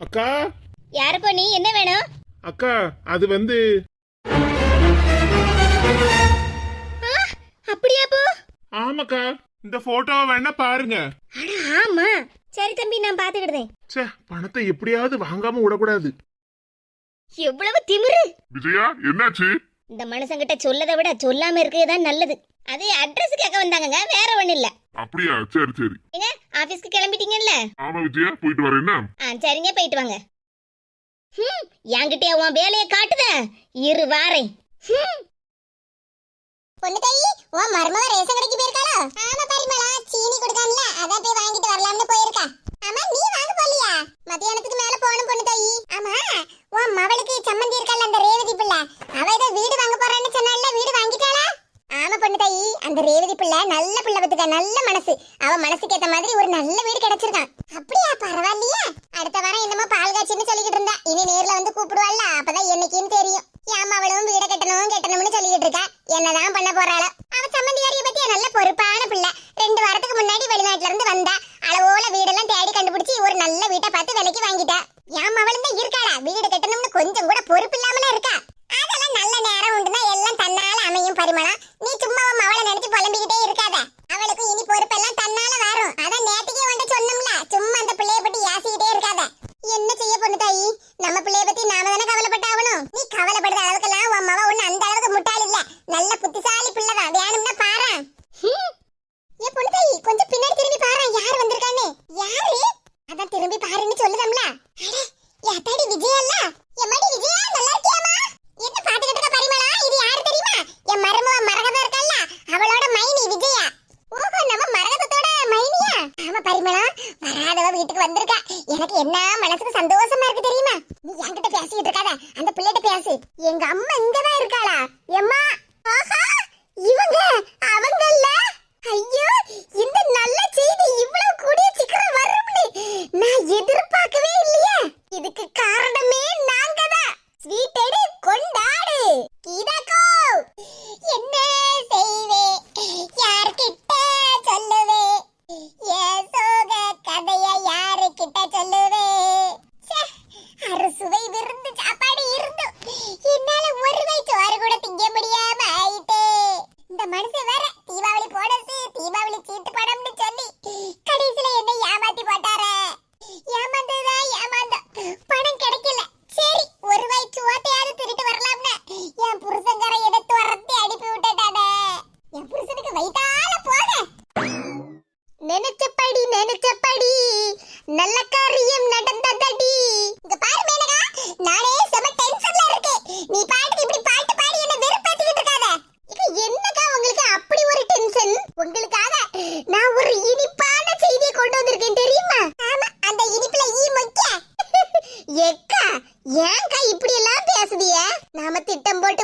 அக்கா? யாருப்பா நீ? என்ன வேணும்? அக்கா அது வந்து அப்படியா போ ஆமாக்கா இந்த போட்டோவை வேணா பாருங்க. அட ஆமா. சரி தம்பி நான் பாத்துக்கிடுதேன் ச்சே பணத்தை எப்படியாவது வாங்காம விடக்கூடாது. எவ்வளவு திமிரு. விஜயா என்னாச்சு? இந்த மனுஷங்கிட்ட சொல்லதை விட சொல்லாம இருக்கிறது தான் நல்லது. அதே அட்ரஸ் கேட்க வந்தாங்கங்க வேற ஒண்ணு இல்லை அப்படியா? சரி சரி. ஆபீஸ்க்கு கிளம்பிட்டீங்கல்ல? ஆமா விஜயா. போயிட்டு வரேன் சரிங்க போயிட்டு வாங்க. ஹம் என்கிட்டயே உன் வேலையை காட்டுத? இரு வாரேன். ஹம். பொண்ணு தாயி உன் மருமக ரேஷன் கடைக்கு போயிருக்காளோ? ஆமா பரிமளா. சீனி கொடுக்காமல அதான் போய் வாங்கிட்டு வரலாம்னு போயிருக்கா. ஆமா நீ வாங்க போலியா மத்தியானத்துக்கு மேல போகணும் பொண்ணு தாயி ஆமா உன் மவளுக்கு சம்மந்தி இருக்கால அந்த ரேவதி பிள்ளை. அவ ஏதோ வீடு வாங்க போறான்னு சொன்னால வீடு வாங்கிட்டாளா? ஆமா பொண்ணு தாயி. அந்த ரேவதி பிள்ளை நல்ல பிள்ளை பத்துக்க நல்ல மனசு. அவன் மனசுக்கு ஏத்த மாதிரி ஒரு நல்ல வீடு கிடைச்சிருக்கான். வீட்டுக்கு வந்திருக்கா. எனக்கு என்ன மனசுக்கு சந்தோஷமா இருக்கு தெரியுமா?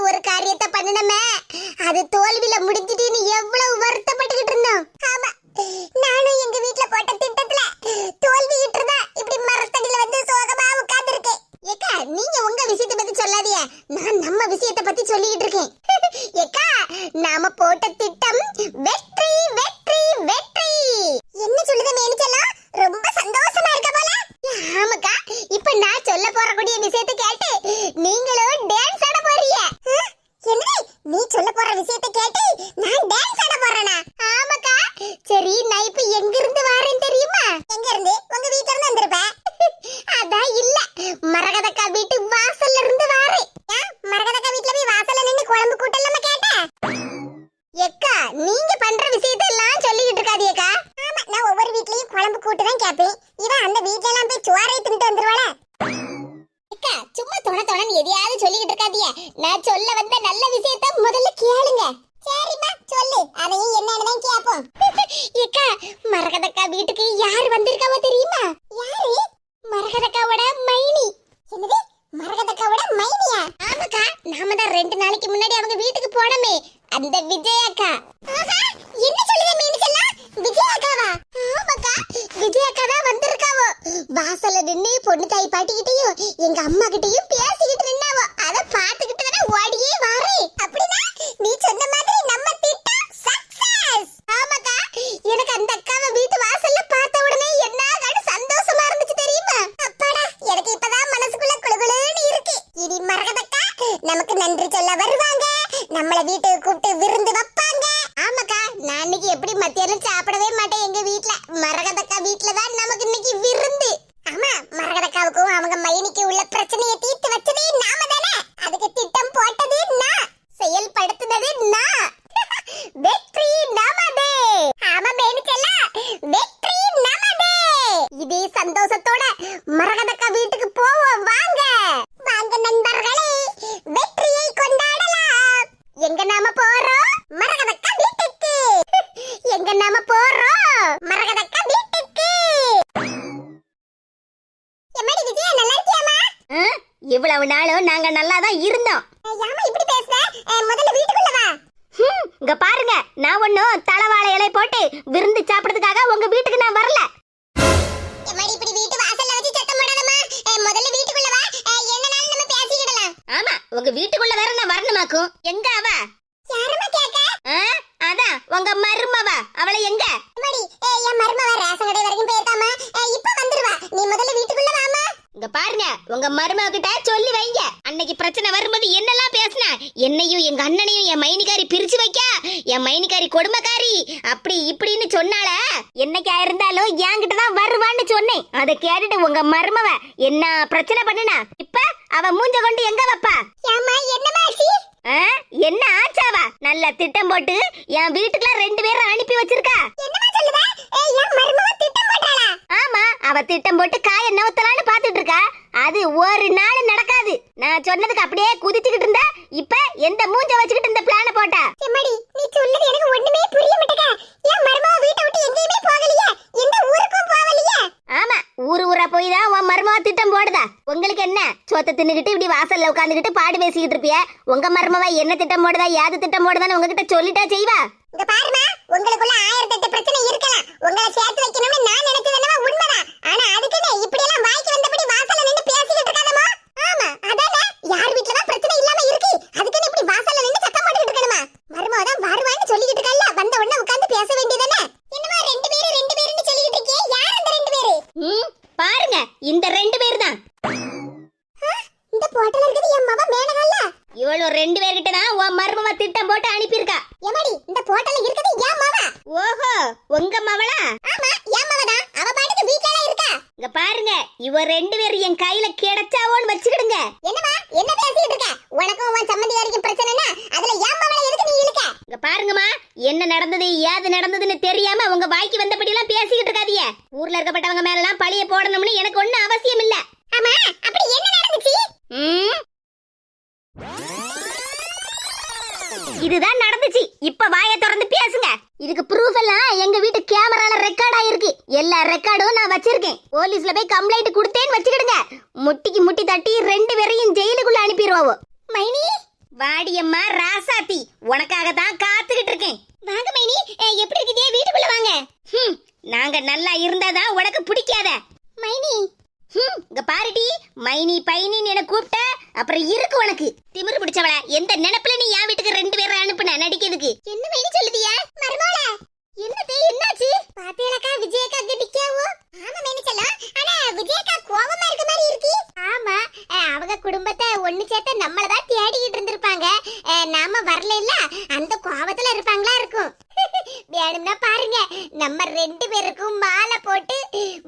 ஒரு காரியத்தை பண்ணணுமே அது தோல்வியில முடிஞ்சிட்டு எவ்வளவு சும்மா தொண தொணன்னு எதையாவது சொல்லிக்கிட்டு இருக்காதிய நான் சொல்ல வந்த நல்ல விஷயத்த முதல்ல கேளுங்க. சரிம்மா சொல்லு. அதையும் என்னன்னு தான் கேப்போம். ஏக்கா மரகதக்கா வீட்டுக்கு யார் வந்திருக்காவோ தெரியுமா? யாரு? மரகதக்காவோட மைனி. என்னது? மரகதக்காவோட மைனியா? ஆமாக்கா நாம தான் ரெண்டு நாளைக்கு முன்னாடி அவங்க வீட்டுக்கு போனோமே. அந்த விஜயாக்கா. என்ன சொல்லுங்க மீனுச்செல்லாம் விஜயாக்காவா? ஆமாக்கா விஜயாக்கா தான் வந்திருக்காவோ. வாசல்ல நின்னு பொண்ணு தாய் பாட்டிக்கிட்டையும் எங்க அம்மா கிட்டையும் பேச. இவ்வளவு நாளும் நாங்க நல்லா தான் இருந்தோம். யாமா இப்படி பேசுற? முதல்ல வீட்டுக்குள்ள வா. இங்க பாருங்க நான் ஒன்னும் தலவாழை இலை போட்டு விருந்து சாப்பிடுறதுக்காக உங்க வீட்டுக்கு நான் வரல. எம்மாடி இப்படி வீட்டு வாசல்ல வச்சு சத்தம் போடாதம்மா. முதல்ல வீட்டுக்குள்ள வா. என்னனாலும் நம்ம பேசிக்கிடலாம்? ஆமா உங்க வீட்டுக்குள்ள வேற நான் வரணுமாக்கும். எங்க அவ? யாருமா கேக்க? அதான் உங்க மருமவ. அவளை எங்க எம்மாடி அஹ், என் மருமவ ரேஷன் கடை வரைக்கும் போயிருக்காமா அஹ், இப்ப வந்துருவா நீ முதல்ல வீட்டுக்குள்ள வாமா இங்க பாருங்க உங்க மருமக கிட்ட சொல்லி வைங்க. அன்னைக்கு பிரச்சனை வரும்போது என்னெல்லாம் பேசின? என்னையும் எங்க அண்ணனையும் என் மைனிகாரி பிரிச்சு வைக்க. என் மைனிகாரி கொடுமைக்காரி. அப்படி இப்படின்னு சொன்னால என்னைக்கா இருந்தாலும் என்கிட்ட தான் வருவான்னு சொன்னேன். அதை கேட்டுட்டு உங்க மருமவ என்ன பிரச்சனை பண்ணுனா? இப்ப அவ மூஞ்ச கொண்டு எங்க வைப்பா? என்ன ஆச்சாவா? நல்ல திட்டம் போட்டு என் வீட்டுக்குலாம் ரெண்டு பேரும் அனுப்பி வச்சிருக்கா? ஆமா அவ திட்டம் போட்டு அது ஒரு நாள் நடக்காது. நான் சொன்னதுக்கு அப்படியே குதிச்சுக்கிட்டு இருந்தா இப்ப எந்த மூஞ்ச வச்சுக்கிட்டு இந்த பிளான போட்டா? எம்மாடி நீ சொல்லுது எனக்கு ஒண்ணுமே புரிய மாட்டேங்க. என் மருமவ வீட்டை விட்டு எங்கேயுமே போகலையே. எந்த ஊருக்கும் போகலையே. ஆமா ஊரு ஊரா போய் தான் உன் மருமவ திட்டம் போடுதா? உங்களுக்கு என்ன? சோத்த தின்னுகிட்டு இப்படி வாசல்ல உட்காந்துக்கிட்டு பாடு பேசிக்கிட்டு இருப்பிய? உங்க மருமவ என்ன திட்டம் போடுதா? ஏது திட்டம் போடுதான்னு உங்ககிட்ட சொல்லிட்டா செய்வா? இங்க பாருமா உங்களுக்குள்ள ஆயிரத்தி எட்டு பிரச்சனை இருக்கலாம் உங்களை சேர்த்து வைக்கணும்னு நான் நினைச்சது என்னவோ உண்மைதான் ஆனா அதுக்குன்னு இப்படி எல்லாம் வாய்க்கு வந்தபடி வாசல்ல நின்னு பேசிக்கிட்டு இருக்காதமா ஆமா அதானே யார் வீட்ல தான் பிரச்சனை இல்லாம இருக்கு அதுக்குன்னு இப்படி வாசல்ல நின்னு சத்தம் போட்டுக்கிட்டு இருக்கணுமா மருமக தான் வருவான்னு சொல்லிக்கிட்டு இருக்கல்ல வந்த உடனே உட்கார்ந்து பேச வேண்டியதானே என்னமா ரெண்டு பேரு ரெண்டு பேருன்னு சொல்லிக்கிட்டு இருக்கியே யார் அந்த ரெண்டு பேரு ம் பாருங்க இந்த ரெண்டு பேர் தான் இந்த போட்டல இருக்குது என் மவ மேனகல்ல இவ்வளவு ரெண்டு பேர்கிட்ட தான் உன் மருமவ திட்டம் போட்டு அனுப்பியிருக்கா எம்மாடி இந்த போட்டல இருக்குது என் மவ ஓஹோ உங்க மவளா? ஆமா என் மவ தான் அவ பாட்டுக்கு வீட்ல இருக்கா. இங்க பாருங்க இவ ரெண்டு பேரும் என் கையில கிடைச்சாவோன்னு வச்சுக்கிடுங்க என்னமா என்ன பேசிட்டு இருக்க உனக்கும் உன் சம்மந்தி வரைக்கும் பிரச்சனைனா அதுல ஏன் மவளை எதுக்கு நீ இழுக்க இங்க பாருங்கம்மா என்ன நடந்தது ஏது நடந்ததுன்னு தெரியாம உங்க வாய்க்கு வந்தபடி எல்லாம் பேசிக்கிட்டு இருக்காதீங்க ஊர்ல இருக்கப்பட்டவங்க மேல எல்லாம் பழிய போடணும்னு எனக்கு ஒண்ணும் அவசியம் இல்ல ஆமா அப்படி என்ன நடந்துச்சு ம்? இதுதான் நடந்துச்சு. இப்ப வாயை திறந்து பேசுங்க. இதுக்கு ப்ரூஃப் எல்லாம் எங்க வீட்டு கேமரால ரெக்கார்ட் ஆயிருக்கு. எல்லா ரெக்கார்டும் நான் வச்சிருக்கேன். போலீஸ்ல போய் கம்ப்ளைண்ட் கொடுத்தேன்னு வச்சுக்கிடுங்க. முட்டிக்கு முட்டி தட்டி ரெண்டு பேரையும் ஜெயிலுக்குள்ள அனுப்பிடுவோம். மைனி? வாடியம்மா ராசாத்தி உனக்காக தான் காத்துக்கிட்டு இருக்கேன். வாங்க மைனி எப்படி இருக்குதே வீட்டுக்குள்ள வாங்க. நாங்க நல்லா இருந்தாதான் உனக்கு பிடிக்காத? மைனி ஹம், இங்க பாருடி. மைனி பைனின்னு என கூப்பிட்ட. அப்புறம் இருக்கு உனக்கு. திமிரு பிடிச்சவள. எந்த நினைப்புல நீ என் வீட்டுக்கு ரெண்டு பேரை அனுப்புன நடிக்கிறதுக்கு? என்ன மைனி சொல்லுதியா மருமோள என்னது என்னாச்சு பாத்தேலக்கா விஜயக்கா கட்டிக்காவோ ஆமா மேனிச்சலாம் ஆனா விஜயக்கா கோவமா இருக்க மாதிரி இருக்கு ஆமா அஹ், அவங்க குடும்பத்தை ஒண்ணு சேர்த்த நம்மள தான் தேடிக்கிட்டு இருந்திருப்பாங்க அஹ், நாம வரல இல்ல அந்த கோவத்துல இருப்பாங்களா இருக்கும் வேணும்னா பாருங்க நம்ம ரெண்டு பேருக்கும் மாலை போட்டு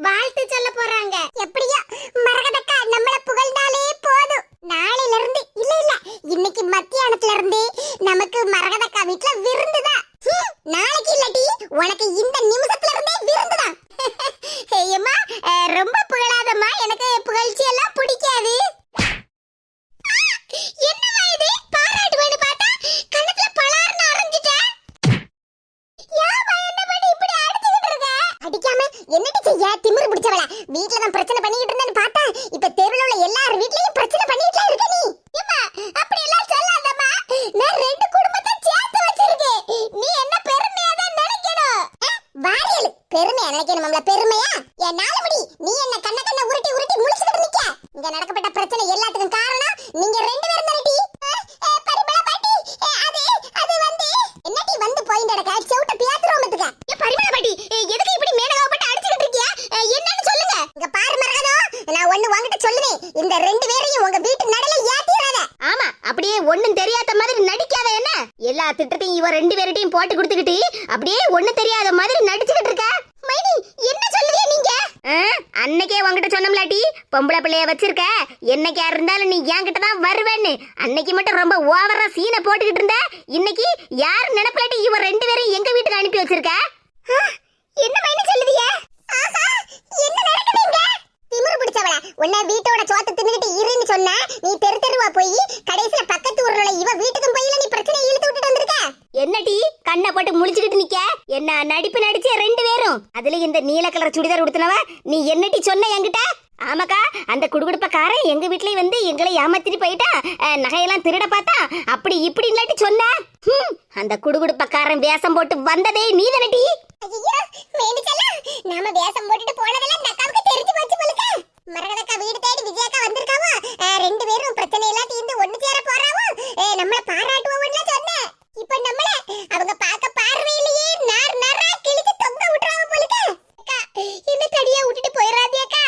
வாழ்த்து சொல்ல போறாங்க எப்படியோ மரகதக்கா நம்மள புகழ்ந்தாலே போதும் நாளையில இருந்து இல்ல இல்ல இன்னைக்கு மத்தியானத்துல இருந்து நமக்கு மரகதக்கா வீட்ல விருந்துதான் ஹம், நாளைக்கு இல்லாட்டி உனக்கு இந்த நிமிஷத்துல இருந்தே விருந்துதான் ஐயம்மா அஹ், ரொம்ப புகழாதம்மா எனக்கு புகழ்ச்சி எல்லாம் பிடிக்காது ஆ, என்னம்மா இது பாராட்டுவேன்னு பார்த்தா கண்ணத்துல பலார்னு அரைஞ்சிட்டேன் ஏம்மா என்ன பண்ணி இப்படி அடிச்சுக்கிட்டு இருக்க? அடிக்காம என்னடி செய்ய திமிரு பிடிச்சவள வீட்ல தான் பிரச்சனை பண்ணிக்கிட்டு இருந்தேன்னு பார்த்தா இப்ப தெருவுல உள்ள எல்லார் வீட்லயும் பிரச்சனை பண்ணிக்கிட்டே இருக்க நீ ஏம்மா அப்படி எல்லாம் சொல்லாதம்மா நான் ரெண்டு குடும்பத்தை சேர்த்து வச்சிருக்கேன் நீ என்ன பெருமையா தான் நினைக்கணும் அஹ், வாரியல் பெருமையா நினைக்கணும்ல பெருமையா என்னால முடி நீ என்ன கண்ண கண்ண உருட்டி உருட்டி முழிச்சுக்கிட்டு நிக்க இங்க நடக்கப்பட்ட பிரச்சனை எல்லாத்துக்கும் காரணம் நீங்க ரெண்டு பேரும் தானடி பரிமளா பாட்டி அஹ், அது அது வந்து என்னடி வந்து போயிட்டு கிடக்க செவுட்ட பியாத்துறோமத்துக்க ஏ பரிமளா பாட்டி அஹ், எதுக்கு இப்படி மேடகாவ போட்டு அடிச்சுக்கிட்டு இருக்கியா அஹ், என்னன்னு சொல்லுங்க இங்க பாரு மரகதம் நான் ஒண்ணு உன்கிட்ட சொல்லுவேன் இந்த ரெண்டு பேரையும் உங்க வீட்டு நடல ஏத்திராத. ஆமா அப்படியே ஒண்ணும் தெரியாத மாதிரி நடிக்காத என்ன? எல்லா திட்டத்தையும் இவ ரெண்டு பேர்கிட்டயும் போட்டு கொடுத்துக்கிட்டு அப்படியே ஒண்ணும் தெரியாத மாதிரி நடிச்சுக்கிட்டு இருக்க? மைனி என்ன சொல்லுவீங்க நீங்க? அன்னைக்கே உங்ககிட்ட சொன்னோம்லாட்டி பொம்பளை பிள்ளைய வச்சிருக்க. என்னைக்கா இருந்தாலும் நீ என்கிட்ட தான் வருவேன்னு. அன்னைக்கு மட்டும் ரொம்ப ஓவரா சீனை போட்டுக்கிட்டு இருந்த. இன்னைக்கு யார் நினைப்பலாட்டி இவ ரெண்டு பேரும் எங்க வீட்டுக்கு அனுப்பி வச்சிருக்க? என்ன மைனி சொல்லுவீங்க என்ன நடக்குதுங்க திமிரு பிடிச்சவள. உன்னை வீட்டோட சொன்னா நீ தெரு தெருவா போய் கடைசில பக்கத்து ஊர்ல இவ வீட்டுக்கும் போயில நீ பிரச்சனை இழுத்து விட்டுட்டு வந்திருக்க? என்னடி? கண்ணை போட்டு முழிச்சுக்கிட்டு நிக்க? என்ன நடிப்பு நடிச்ச ரெண்டு பேரும். அதுல இந்த நீல கலர் சுடிதார் உடுத்தினவ நீ என்னடி சொன்ன என்கிட்ட? ஆமாக்கா அந்த குடுகுடுப்பக்காரன் எங்க வீட்லயே வந்து எங்களை ஏமாத்திட்டு போயிட்டான் அஹ், நகையெல்லாம் திருட பார்த்தா அப்படி இப்படி இல்லாட்டி சொன்ன அந்த குடுகுடுப்பக்காரன் வேஷம் போட்டு வந்ததே நீ தானடி ஐயோ நாம வேஷம் போட்டுட்டு போனதெல்லாம் இந்த அக்காவுக்கு தெரிஞ்சு போச்சு போலுக்க மரகதக்கா வீடு தேடி விஜயக்கா வந்திருக்காவோ அஹ், ரெண்டு பேரும் பிரச்சனை எல்லாம் தீர்ந்து ஒண்ணு சேர போறாவோ அஹ், நம்மள பாராட்டுவோம்னு சொன்னேன் இப்ப நம்மள அவங்க பார்க்க பார்வையிலேயே நார் நாரா கிழிச்சு தொங்க விட்டுறாங்க போலுக்க அக்கா என்ன தடியா விட்டுட்டு போயிடாதே அக்கா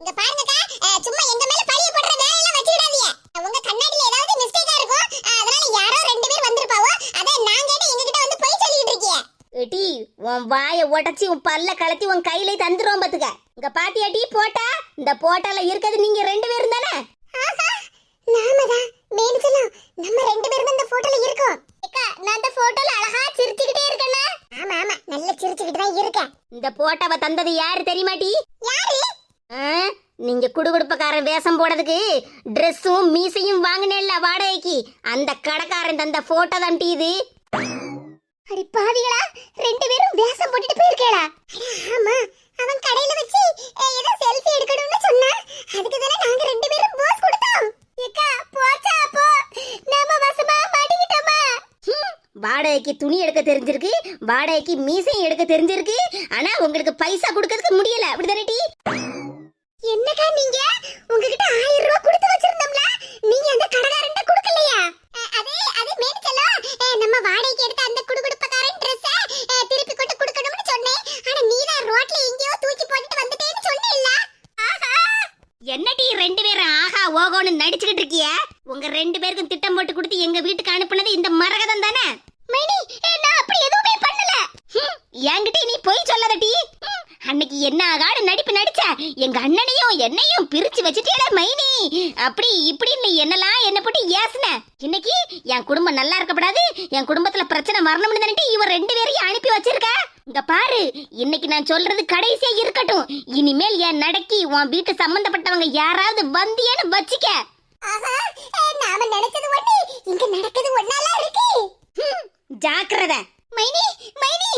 இங்க பாருங்கக்கா அஹ், சும்மா எங்க மேல பழிய போடுற வேலையெல்லாம் வச்சுக்கிடாதீங்க உங்க கண்ணாடியில ஏதாவது மிஸ்டேக்கா இருக்கும் அஹ், அதனால யாரோ ரெண்டு பேர் வந்திருப்பாவோ அதை நான் கேட்டு எங்ககிட்ட வந்து போய் சொல்லிட்டு இருக்கீங்க ஏட்டி உன் வாயை உடைச்சி உன் பல்ல கலத்தி உன் கையில தந்துரும் பாத்துக்க. இங்க பாத்தியாட்டி போட்டா? இந்த போட்டால இருக்கிறது நீங்க ரெண்டு பேரும் தானே? நாமதான் நம்ம ரெண்டு பேரும் இந்த போட்டோல இருக்கோம். அக்கா நான் அந்த போட்டோல அழகா சிரிச்சுக்கிட்டே இருக்கேனா. ஆமா ஆமா. நல்ல சிரிச்சுக்கிட்டு தான் இருக்கேன். இந்த போட்டாவை தந்தது யாரு தெரியுமாட்டி யாரு? நீங்க குடுகுடுப்பக்காரன் வேஷம் போடுறதுக்கு ட்ரெஸ்ஸும் மீசையும் வாங்கினேல்ல வாடகைக்கு. அந்த கடைக்காரன் தந்த போட்டோ தான் இது. அடி பாவிகளா ரெண்டு பேரும் வேஷம் போட்டுட்டு போயிருக்கேடா ஆமா அவன் கடையில வச்சு அஹ், ஏதோ செல்ஃபி எடுக்கணும்னு சொன்னா அதுக்கு தானே நாங்க ரெண்டு பேரும் போஸ் கொடுத்தோம் ஏக்கா போச்சா போ நாம வசமா மாட்டிக்கிட்டோமா ஹம், வாடகைக்கு துணி எடுக்க தெரிஞ்சிருக்கு வாடகைக்கு மீசையும் எடுக்க தெரிஞ்சிருக்கு. ஆனா உங்களுக்கு பைசா கொடுக்கறதுக்கு முடியல. அப்படி டி என்னக்கா நீங்க உங்ககிட்ட ஆயிரம் ரூபாய் கொடுத்து வச்சிருந்தோம்ல நீங்க அந்த கடைக்காரன்ட்ட கொடுக்கலையா அஹ், அதே அதே மேனிச்சலம் நம்ம வாடகைக்கு எடுத்த அந்த குடுகுடுப்பக்காரன் Dress திருப்பி கொண்டு கொடுக்கணும்னு சொன்னேன் ஆனா நீ தான் ரோட்ல எங்கேயோ தூக்கி போட்டுட்டு வந்துட்டேன்னு சொன்னேல்ல ஆஹா என்னடி ரெண்டு பேரும் ஆஹா ஓகோன்னு நடிச்சுக்கிட்டு இருக்கிய உங்க ரெண்டு பேருக்கும் திட்டம் போட்டு கொடுத்து எங்க வீட்டுக்கு அனுப்புனது இந்த மரகதம் தானே மைனி நான் அப்படி எதுவுமே பண்ணல ஹம், என்கிட்ட நீ போய் சொல்லாதடி ஹம், அன்னைக்கு என்ன ஆகாடு நடிப்பு நடிச்ச எங்க அண்ணனையும் என்னையும் பிரிச்சு வச்சுட்டேல மைனி அப்படி இப்படின்னு என்னெல்லாம் என்ன போட்டு ஏசுன? இன்னைக்கு என் குடும்பம் நல்லா இருக்கப்படாது என் குடும்பத்துல பிரச்சனை வரணும்னு தானே இவன் ரெண்டு பேரையும் அனுப்பி வச்சிருக்க? இங்க பாரு இன்னைக்கு நான் சொல்றது கடைசியா இருக்கட்டும். இனிமேல் என் நடக்கி உன் வீட்டு சம்பந்தப்பட்டவங்க யாராவது வந்தியன்னு வச்சுக்க. ஆஹா நாம நினைச்சது ஒண்ணு இங்க நடக்குது ஒண்ணால இருக்கு? ஜாக்கிரதை. மைனி மைனி.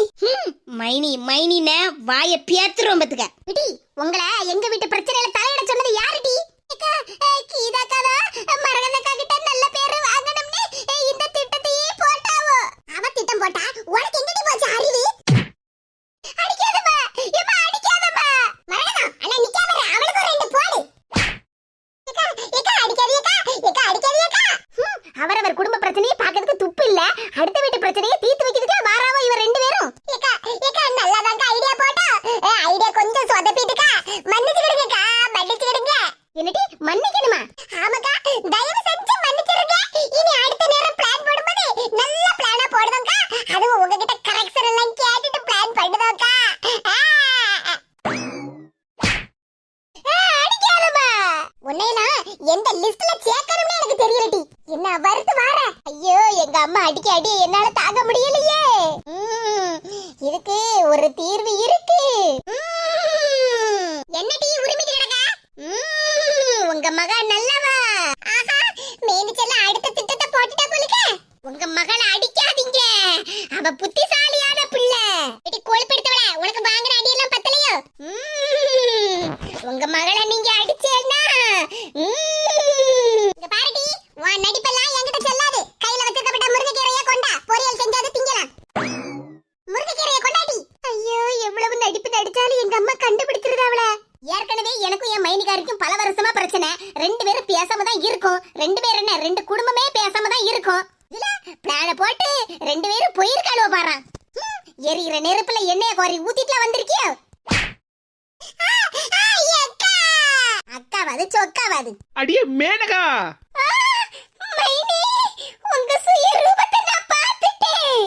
மைனி மைனின வாய பேத்துரும் பத்துக்க. உங்களை எங்க வீட்டு பிரச்சனையில தலையிட சொன்னது யாருடி? கீதா கதா மரகதக்கா கிட்ட நல்ல பேர் வாங்கணும்னு அஹ், இந்த திட்டத்தையே போட்டாவோ அவ திட்டம் போட்டா உனக்கு எங்கடி போச்சு அறிவு அடிக்காதம்மா ஏம்மா அடிக்காதம்மா மரகதம் அண்ணா நிக்காம இரு, அவளுக்கு ரெண்டு போடு ஏக்கா ஏக்கா அடிக்காதீக்கா ஏக்கா அடிக்காதீக்கா ஹம், அவரவர் குடும்ப பிரச்சனையை பார்க்கறதுக்கு துப்பு இல்ல அடுத்த வீட்டு பிரச்சனையை தீர்த்து வைக்கிறதுக்கு வாராவோ இவ ரெண்டு பேரும் ஏக்கா ஏக்கா நல்லாதாங்க ஐடியா போட்டா ஐடியா கொஞ்சம் சொதப்பிட்டுக்கா மன்னிச்சுக்கிடுங்கக்கா மன்னிச்சுக்கிடுங்க என்னடி மன்னிக்கணுமா ஆமாக்கா தயவு செஞ்சு மன்னிச்சிருங்க இனி அடுத்த நேரம் பிளான் போடும்போது நல்ல பிளானா போடுதோக்கா அதுவும் உங்ககிட்ட கரெக்ஷன் எல்லாம் கேட்டுட்டு பிளான் பண்ணுதோக்கா அடிக்காதம்மா உன்னையெல்லாம் எந்த லிஸ்ட்ல சேர்க்கணும்னு எனக்கு தெரியலடி என்ன வருத்து வார ஐயோ எங்க அம்மா அடிக்க அடி என்னால தாங்க முடியலையே ம், இதுக்கு ஒரு தீர்வு இருக்கு ம், என்னடி உரிமைக்கு கிடக்க ம், உங்க மக நல்லவா? ஆஹா மேனிச்செல்லாம் அடுத்த திட்டத்தை போட்டுட்டா போலுக்க. உங்க மகளை அடிக்காதீங்க. அவ புத்தி வரைக்கும் பல வருஷமா பிரச்சனை. ரெண்டு பேரும் பேசாம தான் இருக்கும். ரெண்டு பேரும் என்ன? ரெண்டு குடும்பமே பேசாம தான் இருக்கும். இதுல பிளான போட்டு ரெண்டு பேரும் போயிருக்காளுவ பாரு. எரியிற நெருப்புல எண்ணெய கோரி ஊத்திட்டுல வந்திருக்கியோ? அக்காவாது சொக்காவாது. அடியே மேனகா! மைனி உங்க சுய ரூபத்தை நான் பார்த்துட்டேன்.